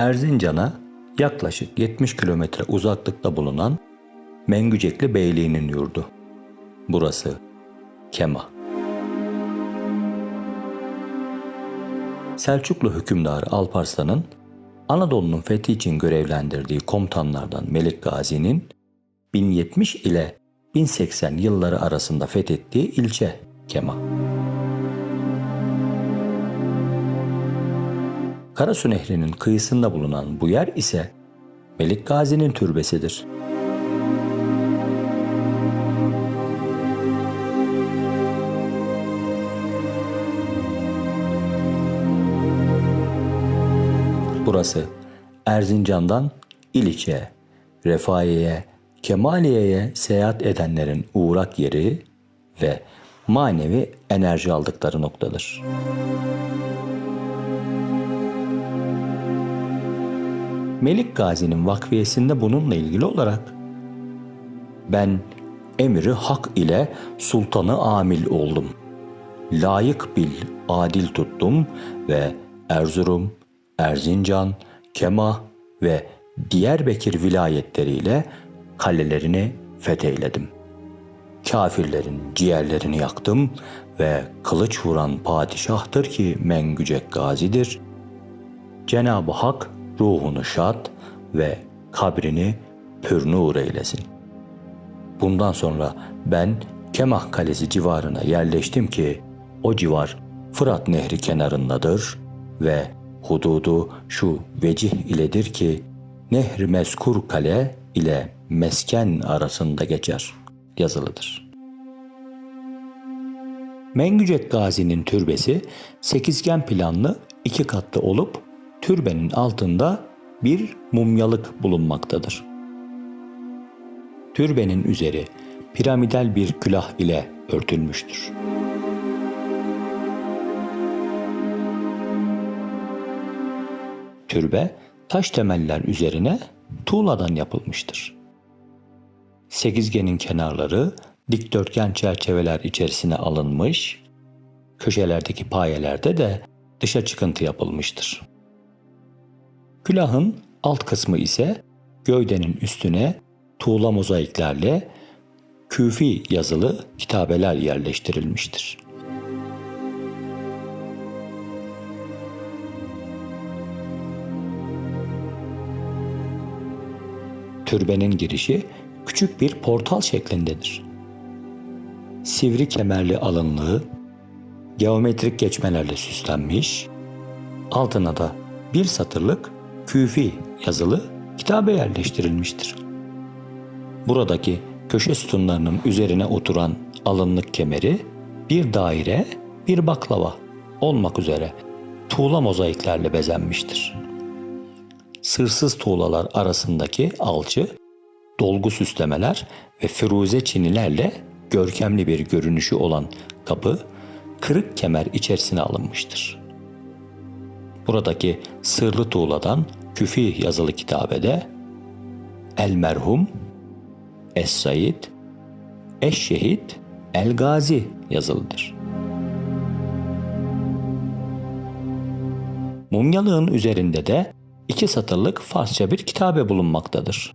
Erzincan'a yaklaşık 70 kilometre uzaklıkta bulunan Mengücekli Beyliği'nin yurdu. Burası Kema. Selçuklu hükümdarı Alparslan'ın Anadolu'nun fethi için görevlendirdiği komutanlardan Melik Gazi'nin 1070 ile 1080 yılları arasında fethettiği ilçe Kema. Karasu Nehri'nin kıyısında bulunan bu yer ise Melik Gazi'nin türbesidir. Burası Erzincan'dan İliç'e, Refahiye'ye, Kemaliye'ye seyahat edenlerin uğrak yeri ve manevi enerji aldıkları noktadır. Melik Gazi'nin vakfiyesinde bununla ilgili olarak ben emri hak ile sultanı amil oldum. Layık bil adil tuttum ve Erzurum, Erzincan, Kema ve Diyarbakır vilayetleriyle kalelerini fetheyledim. Kafirlerin ciğerlerini yaktım ve kılıç vuran padişahtır ki Mengücek gazidir. Cenab-ı Hak ruhunu şad ve kabrini pürnur eylesin. Bundan sonra ben Kemah Kalesi civarına yerleştim ki o civar Fırat Nehri kenarındadır ve hududu şu vecih iledir ki Nehri Meskur Kale ile Mesken arasında geçer yazılıdır. Mengücek Gazi'nin türbesi sekizgen planlı iki katlı olup türbenin altında bir mumyalık bulunmaktadır. Türbenin üzeri piramidal bir külah ile örtülmüştür. Türbe taş temeller üzerine tuğladan yapılmıştır. Sekizgenin kenarları dikdörtgen çerçeveler içerisine alınmış, köşelerdeki payelerde de dışa çıkıntı yapılmıştır. Külahın alt kısmı ise gövdenin üstüne tuğla mozaiklerle küfi yazılı kitabeler yerleştirilmiştir. Türbenin girişi küçük bir portal şeklindedir. Sivri kemerli alınlığı, geometrik geçmelerle süslenmiş, altına da bir satırlık küfi yazılı kitabe yerleştirilmiştir. Buradaki köşe sütunlarının üzerine oturan alınlık kemeri bir daire, bir baklava olmak üzere tuğla mozaiklerle bezenmiştir. Sırsız tuğlalar arasındaki alçı, dolgu süslemeler ve firuze çinilerle görkemli bir görünüşü olan kapı kırık kemer içerisine alınmıştır. Buradaki sırlı tuğladan küfi yazılı kitabede El Merhum, Es Said, Eş Şehit, El Gazi yazılıdır. Mumyalığın üzerinde de iki satırlık Farsça bir kitabe bulunmaktadır.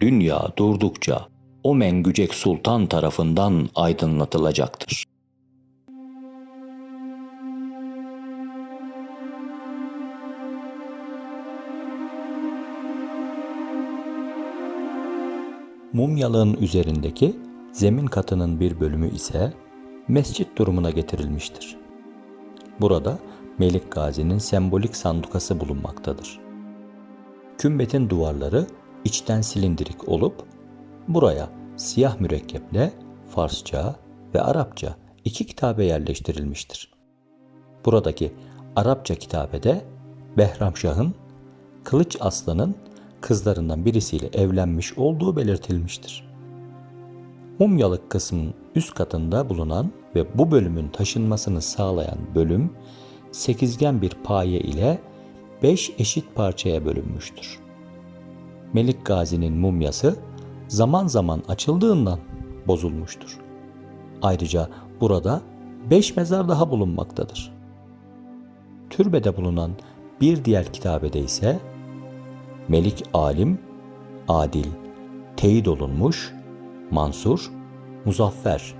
Dünya durdukça o Mengücek Sultan tarafından aydınlatılacaktır. Mumyalığın üzerindeki zemin katının bir bölümü ise mescit durumuna getirilmiştir. Burada Melik Gazi'nin sembolik sandukası bulunmaktadır. Kümbetin duvarları içten silindirik olup buraya siyah mürekkeple Farsça ve Arapça iki kitabe yerleştirilmiştir. Buradaki Arapça kitabede Behramşah'ın Kılıç Aslan'ın kızlarından birisiyle evlenmiş olduğu belirtilmiştir. Mumyalık kısmın üst katında bulunan ve bu bölümün taşınmasını sağlayan bölüm sekizgen bir paye ile beş eşit parçaya bölünmüştür. Melik Gazi'nin mumyası zaman zaman açıldığından bozulmuştur. Ayrıca burada beş mezar daha bulunmaktadır. Türbede bulunan bir diğer kitabede ise Melik alim, adil, teyit olunmuş, mansur, muzaffer,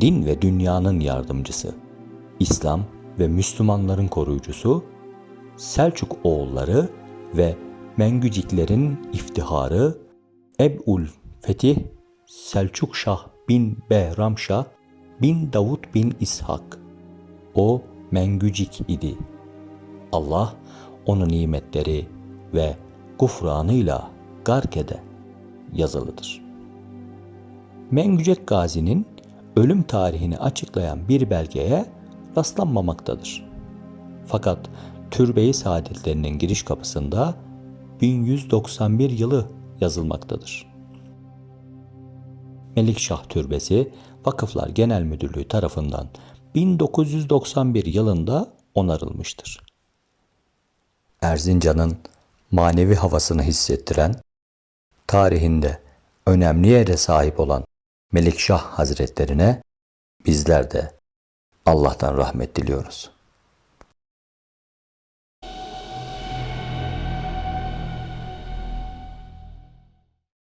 din ve dünyanın yardımcısı, İslam ve Müslümanların koruyucusu, Selçuk oğulları ve Mengüciklerin iftiharı Ebul Fetih Selçuk Şah bin Behram Şah bin Davut bin İshak. O Mengücik idi. Allah onun nimetleri ve gufranıyla garkede yazılıdır. Mengücek Gazi'nin ölüm tarihini açıklayan bir belgeye rastlanmamaktadır. Fakat türbeyi saadetlerinin giriş kapısında 1191 yılı yazılmaktadır. Melikşah Türbesi Vakıflar Genel Müdürlüğü tarafından 1991 yılında onarılmıştır. Erzincan'ın manevi havasını hissettiren, tarihinde önemli yere sahip olan Melikşah Hazretlerine bizler de Allah'tan rahmet diliyoruz.